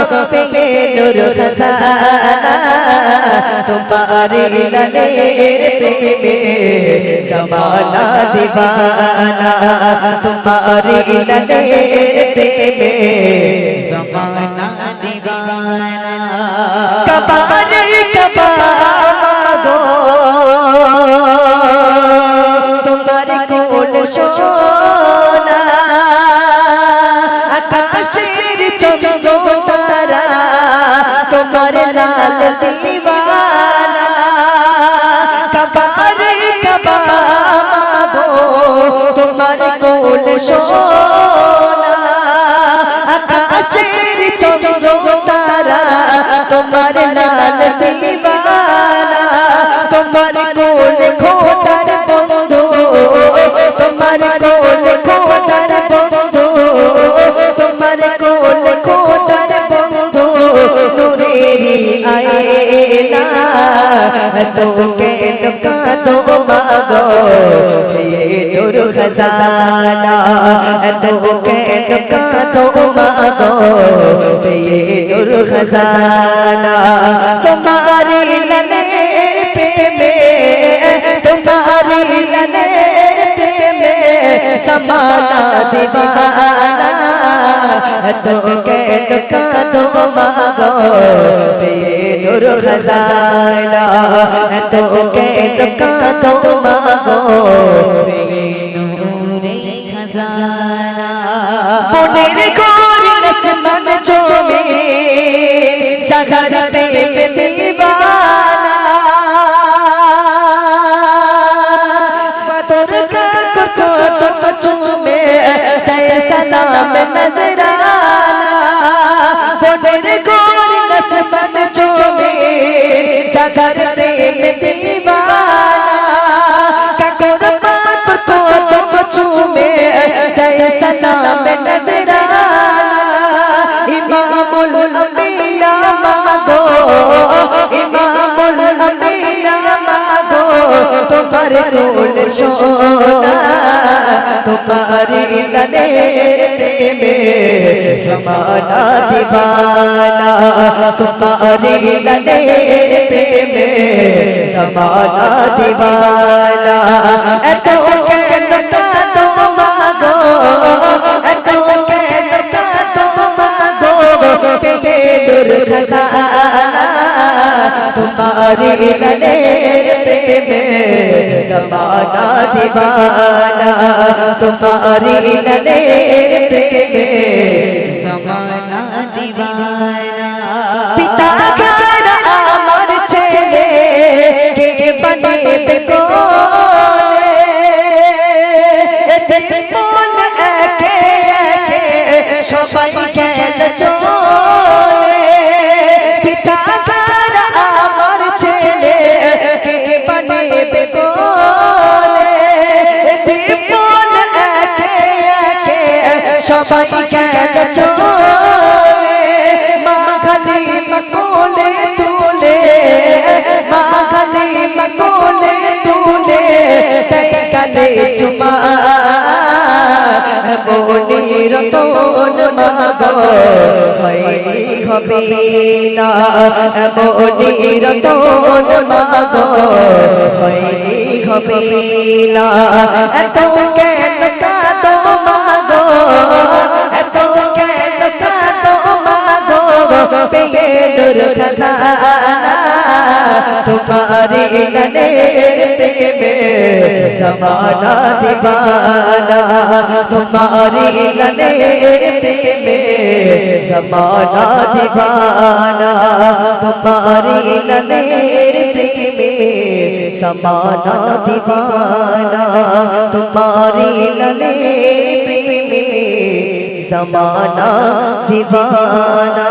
মাগো পেয়ে নূর খাজানা তোমার লালের প্রেমে জমানা দিবানা। তোমার লালের প্রেমে জমানা দিবানা। কপাল কপা মাগো তোমার কোল সোনা তোমার লাল দিবানা কপাল কপা মাগো তোমার কোল সোনা আকাশের চন্দ্র তারা তোমার লাল দিবানা তোমার কোল খোদার বন্ধু তোমার কোল আয়েলা তোকে দোকা তো মাগো ये नूर खजाना তোকে দোকা তো মাগো ये नूर खजाना तुम्हारी समाना दीवाना तो के दुखा दो मांगो बेनूर खजाना तो के दुखा दो मांगो बेनूर खजाना पुनेर गोर नस्मन जो में जगत पे दीवाना সালাম নজরানা মনের ঘর নসমান জমে জাগার প্রেম দিবানা। কাকর পাক কত চুমে দয় সালাম নজরানা ইমামুল আম্বিয়া মাগো, ইমামুল আম্বিয়া মাগো তোমার কোল সোনা তোমার ইলানের প্রেমে সমানা দিবানা তোমার ইলানের প্রেমে সমানা দিবানা। এত কেন কাঁদো পেয়ে দূর খাজানা তোমারি লালের প্রেমে জমানা দিবানা। তোমারি পিতা আমার ছেলে, কে বনে বেকোলে সবাই গেল চলে, পিতা ঘর আমার ছেলে, কে বনে বেকোলে দেখুন একে একে সবাই গেল চলে, মা খালি মকোলে তুলে, মা খালি মকোলে তুলে, তাই কালে চুমা মনির তোন মাগো, হয়নি হবে না মনির তোন মাগো, হয়নি হবে না এত কেন কাঁদো মাগো পেয়ে দূর খাজানা তোমারে লালের প্রেমে সমানা দিবানা। তোমারে লালের প্রেমে সমানা দিবানা। তোমারে লালের প্রেমে সমানা দিবানা। তোমারে লালের প্রেমে জমানা দিবানা।